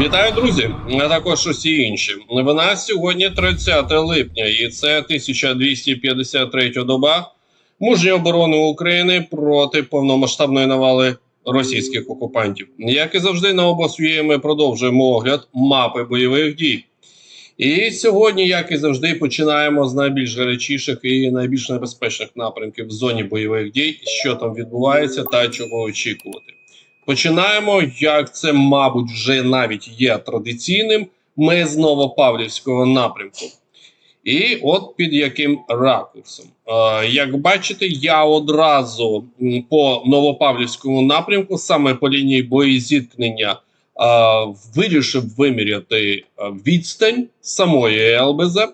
Вітаю, друзі, а також усі інші. В нас сьогодні 30 липня, і це 1253 доба мужньої оборони України проти повномасштабної навали російських окупантів. Як і завжди, на обосує ми продовжуємо огляд мапи бойових дій. І сьогодні, як і завжди, починаємо з найбільш гарячіших і найбільш небезпечних напрямків в зоні бойових дій, що там відбувається та чого очікувати. Починаємо, як це, мабуть, вже навіть є традиційним. Ми з Новопавлівського напрямку. І от під яким ракурсом. Е, як бачите, я одразу по Новопавлівському напрямку, саме по лінії боєзіткнення, е, вирішив виміряти е, відстань самої ЛБЗ,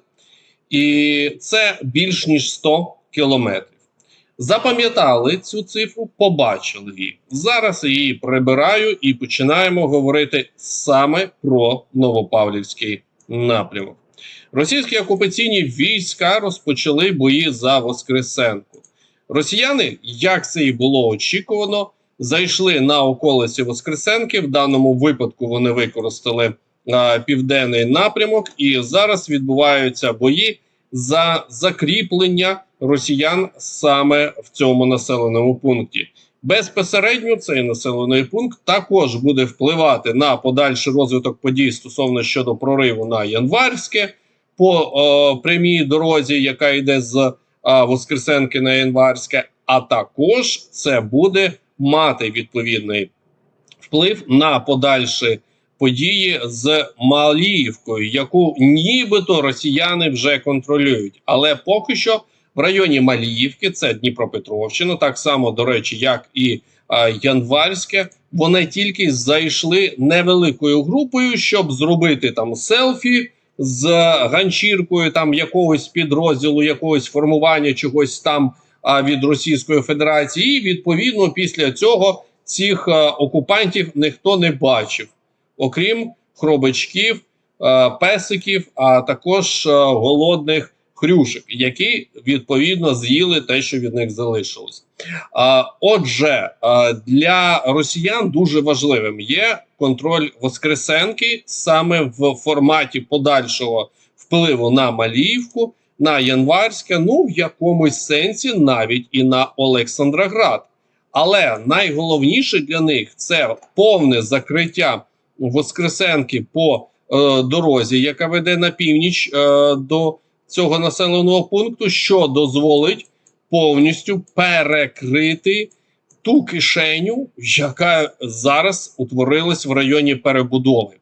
і це більш ніж 100 кілометрів. Запам'ятали цю цифру, побачили її. Зараз її прибираю і починаємо говорити саме про Новопавлівський напрямок. Російські окупаційні війська розпочали бої за Воскресенку. Росіяни, як це і було очікувано, зайшли на околиці Воскресенки. В даному випадку вони використали а, південний напрямок, і зараз відбуваються бої за закріплення росіян саме в цьому населеному пункті. Безпосередньо цей населений пункт також буде впливати на подальший розвиток подій стосовно щодо прориву на Январське по е, прямій дорозі, яка йде з е, Воскресенки на Январське. А також це буде мати відповідний вплив на подальші події з Маліївкою, яку нібито росіяни вже контролюють, але поки що в районі Маліївки, це Дніпропетровщина, так само до речі, як і а, Январське. Вони тільки зайшли невеликою групою, щоб зробити там селфі з ганчіркою, там якогось підрозділу, якогось формування чогось там а, від Російської Федерації. І відповідно після цього цих а, окупантів ніхто не бачив, окрім хробачків, песиків, а також голодних хрюшек, які відповідно з'їли те, що від них залишилось. Отже, для росіян дуже важливим є контроль Воскресенки саме в форматі подальшого впливу на Маліївку, на Январське, ну в якомусь сенсі навіть і на Олександроград. Але найголовніше для них це повне закриття Воскресенки по е, дорозі, яка веде на північ е, до цього населеного пункту, що дозволить повністю перекрити ту кишеню, яка зараз утворилась в районі перебудови.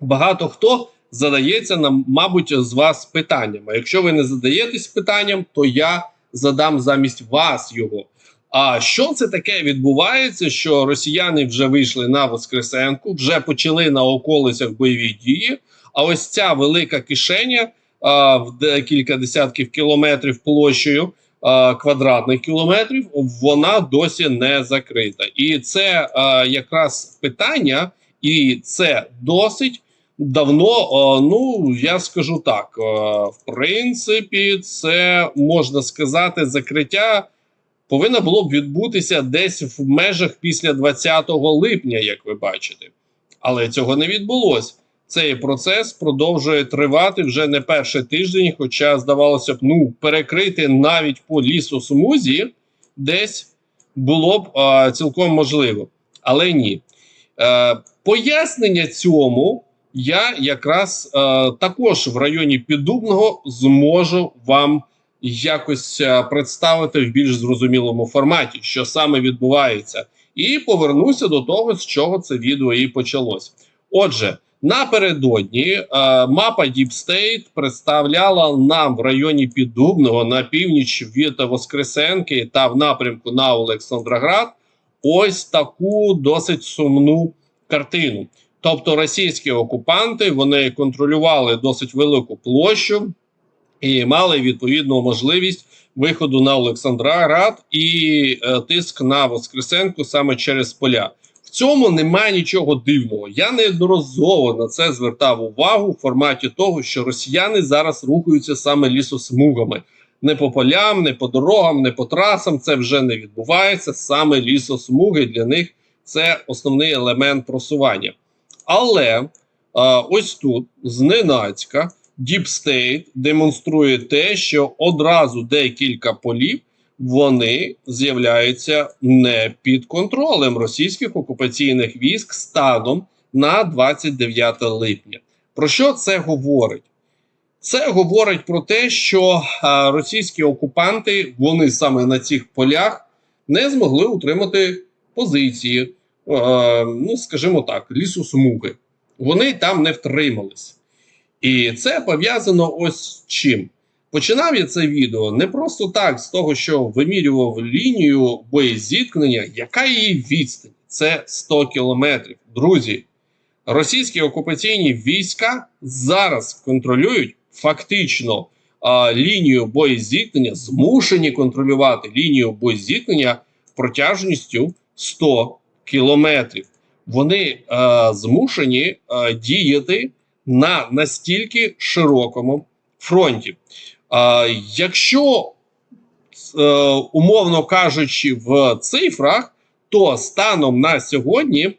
Багато хто задається нам, мабуть, з вас питанням. А якщо ви не задаєтесь питанням, то я задам замість вас його. А що це таке відбувається? Що росіяни вже вийшли на Воскресенку, вже почали на околицях бойові дії. А ось ця велика кишеня а, в декілька десятків кілометрів площею а, квадратних кілометрів, вона досі не закрита. І це а, якраз питання, і це досить давно. Ну я скажу так: в принципі, це можна сказати, закриття. Повинно було б відбутися десь в межах після 20 липня, як ви бачите, але цього не відбулося цей процес продовжує тривати вже не перший тиждень. Хоча, здавалося б, ну перекрити навіть по лісосмузі десь було б а, цілком можливо, але ні. Е, пояснення цьому я якраз е, також в районі Піддубного зможу вам якось е, представити в більш зрозумілому форматі, що саме відбувається, і повернуся до того, з чого це відео і почалось. Отже. Напередодні е, мапа Deep State представляла нам в районі Піддубного на північ від Воскресенки та в напрямку на Олександроград ось таку досить сумну картину. Тобто російські окупанти вони контролювали досить велику площу і мали відповідну можливість виходу на Олександроград і е, тиск на Воскресенку саме через поля. Цьому немає нічого дивного. Я неодноразово на це звертав увагу в форматі того, що росіяни зараз рухаються саме лісосмугами. Не по полям, не по дорогам, не по трасам. Це вже не відбувається. Саме лісосмуги для них це основний елемент просування. Але а, ось тут зненацька State демонструє те, що одразу декілька полів вони з'являються не під контролем російських окупаційних військ станом на 29 липня. Про що це говорить? Це говорить про те, що російські окупанти вони саме на цих полях не змогли утримати позиції, ну скажімо так, лісосмуги. Вони там не втримались. І це пов'язано ось з чим. Починав я це відео не просто так, з того, що вимірював лінію боєзіткнення, яка її відстань? Це 100 кілометрів. Друзі, російські окупаційні війська зараз контролюють фактично а, лінію боєзіткнення, змушені контролювати лінію боєзіткнення протяжністю 100 кілометрів. Вони а, змушені а, діяти на настільки широкому фронті. Якщо, е, умовно кажучи, в цифрах, то станом на сьогодні е,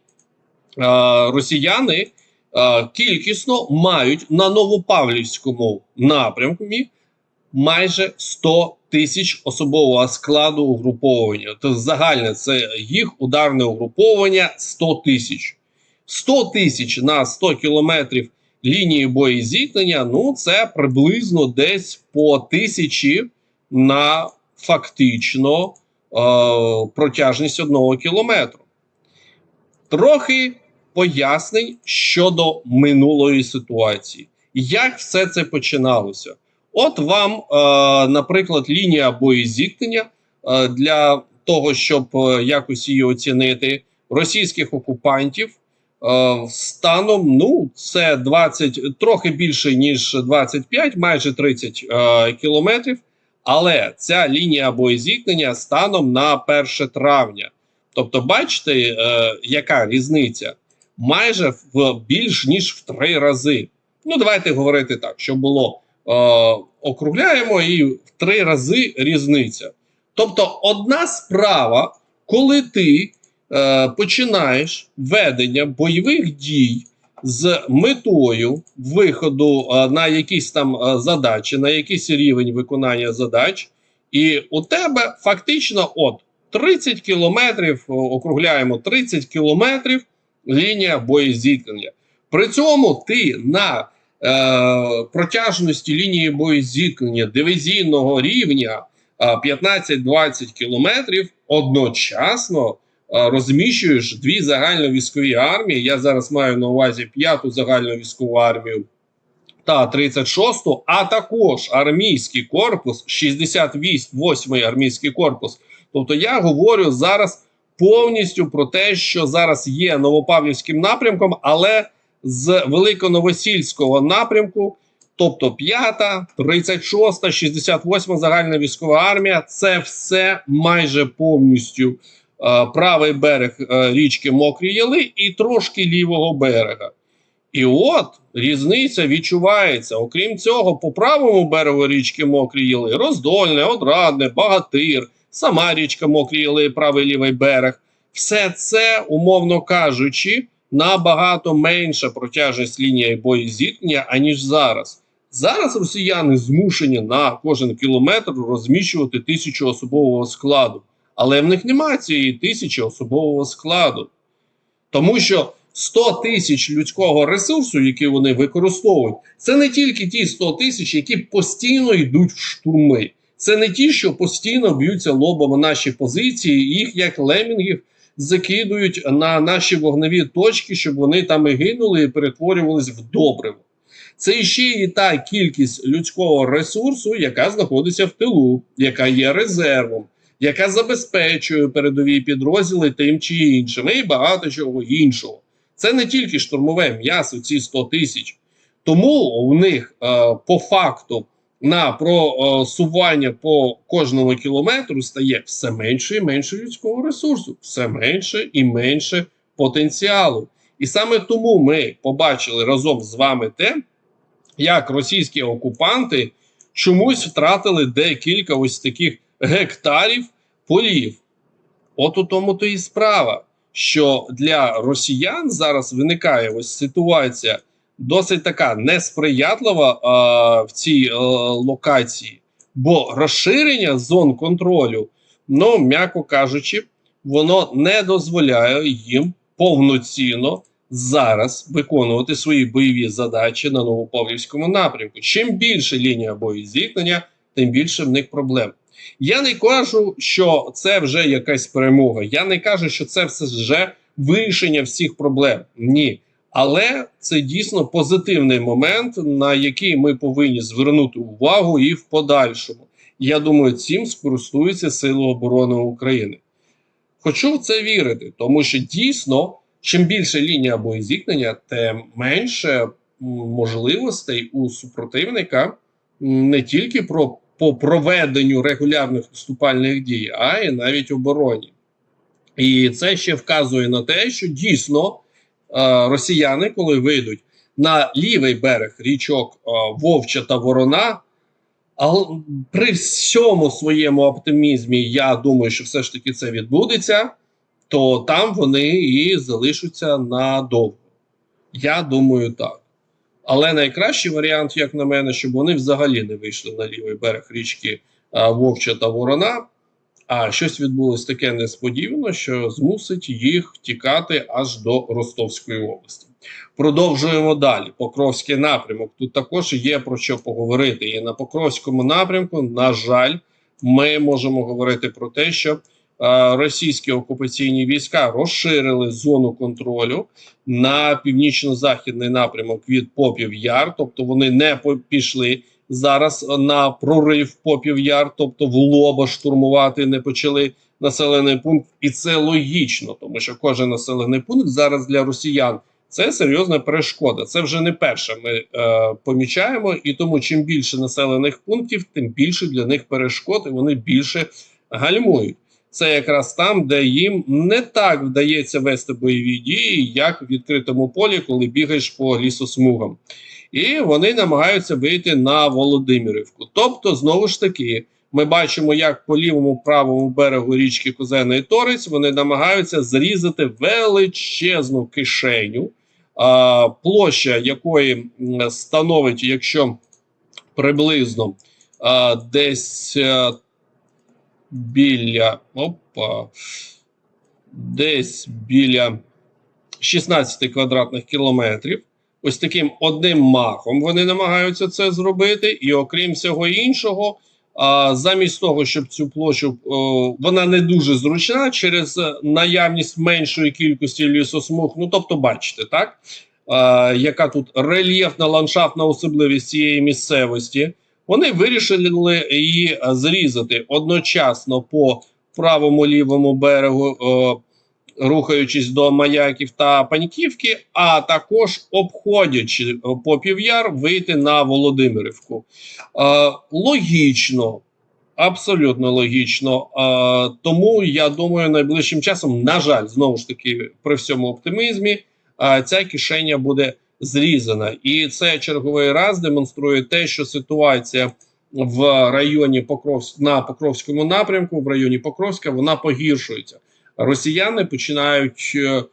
росіяни е, кількісно мають на Новопавлівському напрямку майже 100 тисяч особового складу угруповання. Тобто загальне це їх ударне угруповання 100 тисяч. 100 тисяч на 100 кілометрів лінії боєзіткнення, ну це приблизно десь по тисячі на фактично е, протяжність одного кілометру. Трохи пояснень щодо минулої ситуації. Як все це починалося? От вам, е, наприклад, лінія боєзіткнення е, для того, щоб е, якось її оцінити, російських окупантів станом ну це 20, трохи більше ніж 25, майже 30 е, кілометрів. Але ця лінія боєзіткнення станом на 1 травня. Тобто, бачите, е, яка різниця? Майже в більш ніж в три рази. Ну, давайте говорити так, що було е, округляємо і в три рази різниця. Тобто, одна справа, коли ти е, починаєш ведення бойових дій з метою виходу е, на якісь там е, задачі, на якийсь рівень виконання задач, і у тебе фактично от 30 кілометрів, округляємо 30 кілометрів лінія боєзіткнення. При цьому ти на е, протяжності лінії боєзіткнення дивізійного рівня е, 15-20 кілометрів одночасно розміщуєш дві загальновійськові армії. Я зараз маю на увазі п'яту загальновійськову армію та 36-ту, а також армійський корпус, 68-й армійський корпус. Тобто я говорю зараз повністю про те, що зараз є Новопавлівським напрямком, але з Великоновосільського напрямку, тобто 5, 36, 68 загальна військова армія, це все майже повністю правий берег е, річки Мокрі Яли і трошки лівого берега. І от різниця відчувається. Окрім цього, по правому берегу річки Мокрі Яли, Роздольне, Одрадне, Багатир, сама річка Мокрі Яли, правий лівий берег. Все це, умовно кажучи, набагато менша протяжність лінії боєзіткнення, аніж зараз. Зараз росіяни змушені на кожен кілометр розміщувати тисячу особового складу, але в них немає цієї тисячі особового складу. Тому що 100 тисяч людського ресурсу, який вони використовують, це не тільки ті 100 тисяч, які постійно йдуть в штурми. Це не ті, що постійно б'ються лобом наші позиції, їх як лемінгів закидують на наші вогневі точки, щоб вони там і гинули і перетворювались в добриво. Це ще і та кількість людського ресурсу, яка знаходиться в тилу, яка є резервом, яка забезпечує передові підрозділи тим чи іншим, і багато чого іншого. Це не тільки штурмове м'ясо, ці 100 тисяч. Тому у них е, по факту на просування по кожному кілометру стає все менше і менше людського ресурсу, все менше і менше потенціалу. І саме тому ми побачили разом з вами те, як російські окупанти чомусь втратили декілька ось таких гектарів полів. От у тому то і справа, що для росіян зараз виникає ось ситуація досить така несприятлива а, в цій е, локації, бо розширення зон контролю, ну м'яко кажучи, воно не дозволяє їм повноцінно зараз виконувати свої бойові задачі на Новопавлівському напрямку. Чим більше лінія боєзіткнення, тим більше в них проблем. Я не кажу, що це вже якась перемога. Я не кажу, що це все вже вирішення всіх проблем. Ні. Але це дійсно позитивний момент, на який ми повинні звернути увагу і в подальшому. Я думаю, цим скористуються Сили оборони України. Хочу в це вірити, тому що дійсно, чим більше лінія боєзіткнення, тим менше можливостей у супротивника не тільки про по проведенню регулярних наступальних дій, а й навіть обороні. І це ще вказує на те, що дійсно е, росіяни, коли вийдуть на лівий берег річок е, Вовча та Ворона, але при всьому своєму оптимізмі, я думаю, що все ж таки це відбудеться, то там вони і залишаться надовго. Я думаю, так. Але найкращий варіант, як на мене, щоб вони взагалі не вийшли на лівий берег річки Вовча та Ворона. А щось відбулось таке несподівано, що змусить їх тікати аж до Ростовської області. Продовжуємо далі. Покровський напрямок. Тут також є про що поговорити. І на Покровському напрямку, на жаль, ми можемо говорити про те, що російські окупаційні війська розширили зону контролю на північно-західний напрямок від Попів Яр, тобто вони не пішли зараз на прорив Попів Яр, тобто в лоба штурмувати не почали населений пункт, і це логічно, тому що кожен населений пункт зараз для росіян це серйозна перешкода. Це вже не перше. Ми е, помічаємо, і тому чим більше населених пунктів, тим більше для них перешкод, і вони більше гальмують. Це якраз там, де їм не так вдається вести бойові дії, як в відкритому полі, коли бігаєш по лісосмугам. І вони намагаються вийти на Володимирівку. Тобто, знову ж таки, ми бачимо, як по лівому правому берегу річки Козений Торець вони намагаються зрізати величезну кишеню, а, площа якої становить, якщо приблизно десь а, біля опа, десь біля 16 квадратних кілометрів. Ось таким одним махом вони намагаються це зробити, і окрім всього іншого, а, замість того, щоб цю площу о, вона не дуже зручна через наявність меншої кількості лісосмуг. Ну тобто, бачите, так а, яка тут рельєфна ландшафтна особливість цієї місцевості. Вони вирішили її е, зрізати одночасно по правому лівому берегу. О, рухаючись до маяків та паньківки, а також обходячи е, попів'яр, вийти на Володимирівку. Е, логічно, абсолютно логічно. Е, тому я думаю, найближчим часом, на жаль, знову ж таки, при всьому оптимізмі, е, ця кишеня буде зрізана. І це черговий раз демонструє те, що ситуація. В районі Покровськ на Покровському напрямку, в районі Покровська, вона погіршується росіяни починають е,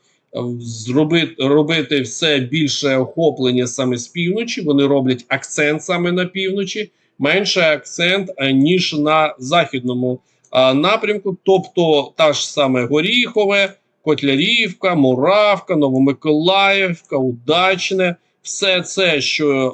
зробити робити все більше охоплення саме з півночі. Вони роблять акцент саме на півночі, менше акцент е, ніж на західному е, напрямку, тобто та ж саме Горіхове, Котлярівка, Муравка, Новомиколаївка, Удачне. Все це, що е,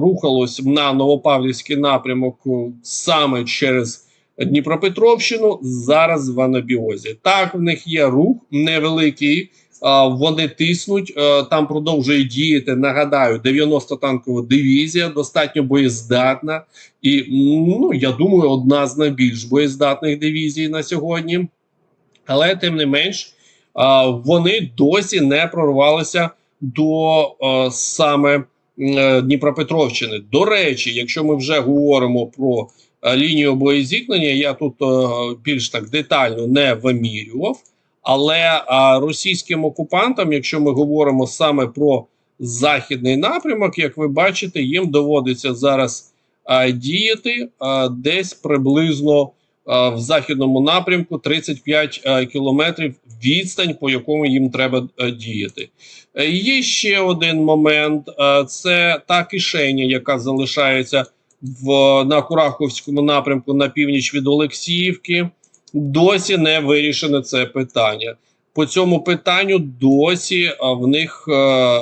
рухалось на Новопавлівський напрямок е, саме через Дніпропетровщину зараз в анабіозі. Так, в них є рух невеликий. а, Вони тиснуть, е, там продовжує діяти. Нагадаю, 90 танкова дивізія, достатньо боєздатна, і ну я думаю, одна з найбільш боєздатних дивізій на сьогодні. Але тим не менш, вони досі не прорвалися до е, саме е, Дніпропетровщини. До речі, якщо ми вже говоримо про е, лінію боєзіткнення, я тут більш так детально не вимірював. Але російським окупантам, якщо ми говоримо саме про західний напрямок, як ви бачите, їм доводиться зараз діяти десь приблизно в західному напрямку 35 е, кілометрів відстань, по якому їм треба е, діяти. Е, Є ще один момент: е, це та кишеня, яка залишається в на Кураховському напрямку на північ від Олексіївки. Досі не вирішено це питання. По цьому питанню досі в них е,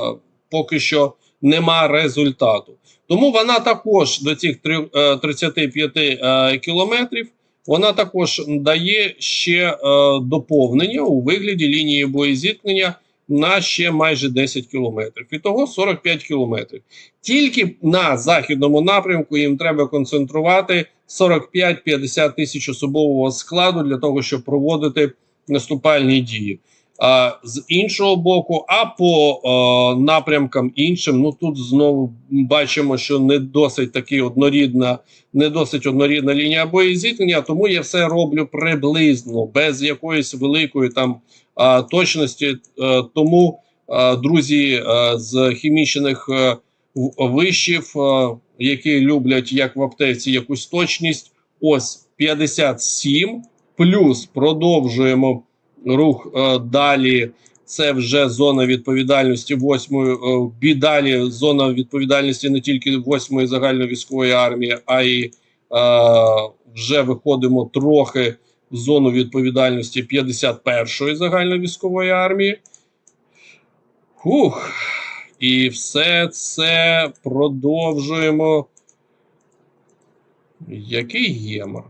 поки що нема результату. Тому вона також до цих е, 35 е, кілометрів вона також дає ще е, доповнення у вигляді лінії боєзіткнення на ще майже 10 кілометрів. Ітого 45 кілометрів. Тільки на західному напрямку їм треба концентрувати 45-50 тисяч особового складу для того, щоб проводити наступальні дії. А з іншого боку, а по е, напрямкам іншим, ну тут знову бачимо, що не досить таки однорідна, не досить однорідна лінія боєзіткнення, тому я все роблю приблизно, без якоїсь великої там е, точності. Е, тому, е, друзі, е, з хімічних е, вишів, е, які люблять як в аптеці якусь точність, ось 57, плюс продовжуємо рух е, далі. Це вже зона відповідальності восьмої е, бі далі зона відповідальності не тільки восьмої загальновійськової армії, а й е, вже виходимо трохи в зону відповідальності 51-ї загальновійськової армії. Фух. І все це продовжуємо. Який гемор?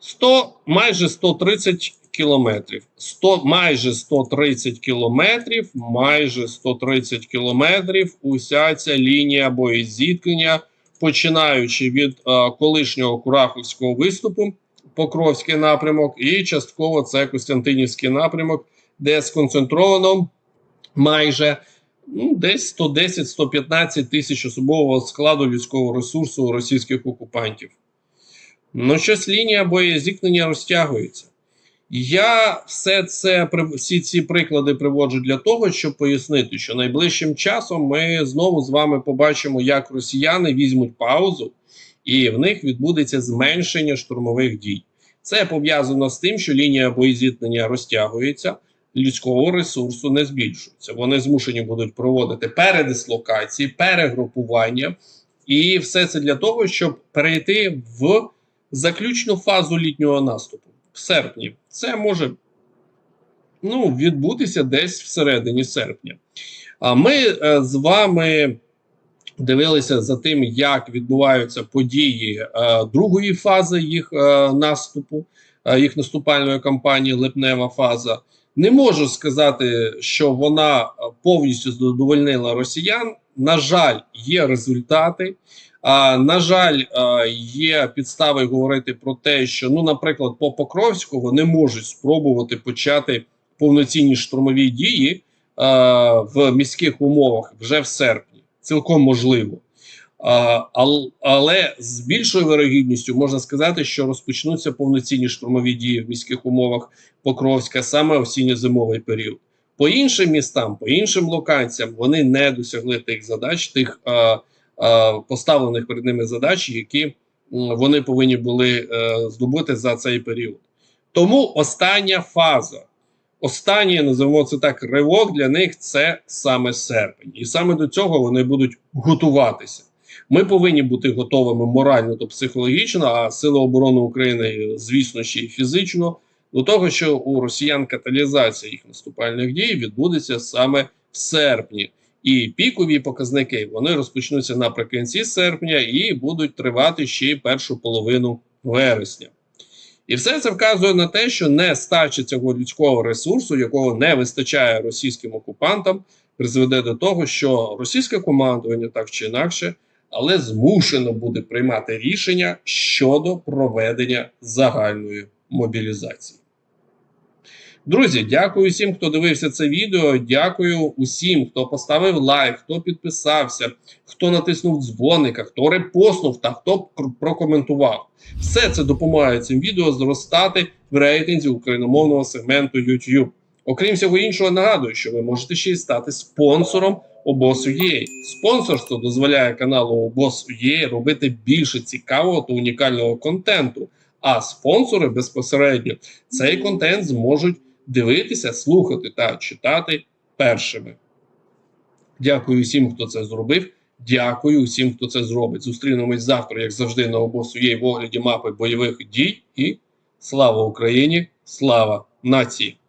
100, майже 130 кілометрів. 100, майже 130 кілометрів, майже 130 кілометрів. Уся ця лінія боєзіткнення, починаючи від е, колишнього Кураховського виступу, Покровський напрямок, і частково це Костянтинівський напрямок, де сконцентровано майже ну, десь 110-115 тисяч особового складу людського ресурсу російських окупантів. Ну, щось лінія боєзіткнення розтягується. Я все це всі ці приклади приводжу для того, щоб пояснити, що найближчим часом ми знову з вами побачимо, як росіяни візьмуть паузу, і в них відбудеться зменшення штурмових дій. Це пов'язано з тим, що лінія боєзіткнення розтягується, людського ресурсу не збільшується. Вони змушені будуть проводити передислокації, перегрупування, і все це для того, щоб перейти в заключну фазу літнього наступу в серпні. Це може ну, відбутися десь всередині серпня. А ми е, з вами дивилися за тим, як відбуваються події е, другої фази їх е, наступу, їх наступальної кампанії Липнева фаза. Не можу сказати, що вона е, повністю задовольнила росіян. На жаль, є результати. А, на жаль, є підстави говорити про те, що, ну, наприклад, по Покровську вони можуть спробувати почати повноцінні штурмові дії в міських умовах вже в серпні. Цілком можливо. Але з більшою вирогідністю можна сказати, що розпочнуться повноцінні штурмові дії в міських умовах Покровська саме осінньо-зимовий період. По іншим містам, по іншим локаціям вони не досягли тих задач, тих поставлених перед ними задач, які вони повинні були е, здобути за цей період. Тому остання фаза, останній, називаємо це так, ривок для них це саме серпень. І саме до цього вони будуть готуватися. Ми повинні бути готовими морально та психологічно, а Сили оборони України, звісно, ще й фізично, до того, що у росіян каталізація їх наступальних дій відбудеться саме в серпні. І пікові показники вони розпочнуться наприкінці серпня і будуть тривати ще й першу половину вересня. І все це вказує на те, що нестача цього людського ресурсу, якого не вистачає російським окупантам, призведе до того, що російське командування так чи інакше, але змушено буде приймати рішення щодо проведення загальної мобілізації. Друзі, дякую всім, хто дивився це відео. Дякую усім, хто поставив лайк, хто підписався, хто натиснув дзвоника, хто репостнув та хто прокоментував. Все це допомагає цим відео зростати в рейтинзі україномовного сегменту YouTube. Окрім всього іншого, нагадую, що ви можете ще й стати спонсором обосу.ua. Спонсорство дозволяє каналу обос.ua робити більше цікавого та унікального контенту, А спонсори безпосередньо цей контент зможуть дивитися, слухати та читати першими. Дякую всім, хто це зробив. Дякую всім, хто це зробить. Зустрінемось завтра, як завжди, на обосу є в огляді мапи бойових дій. І слава Україні! Слава нації!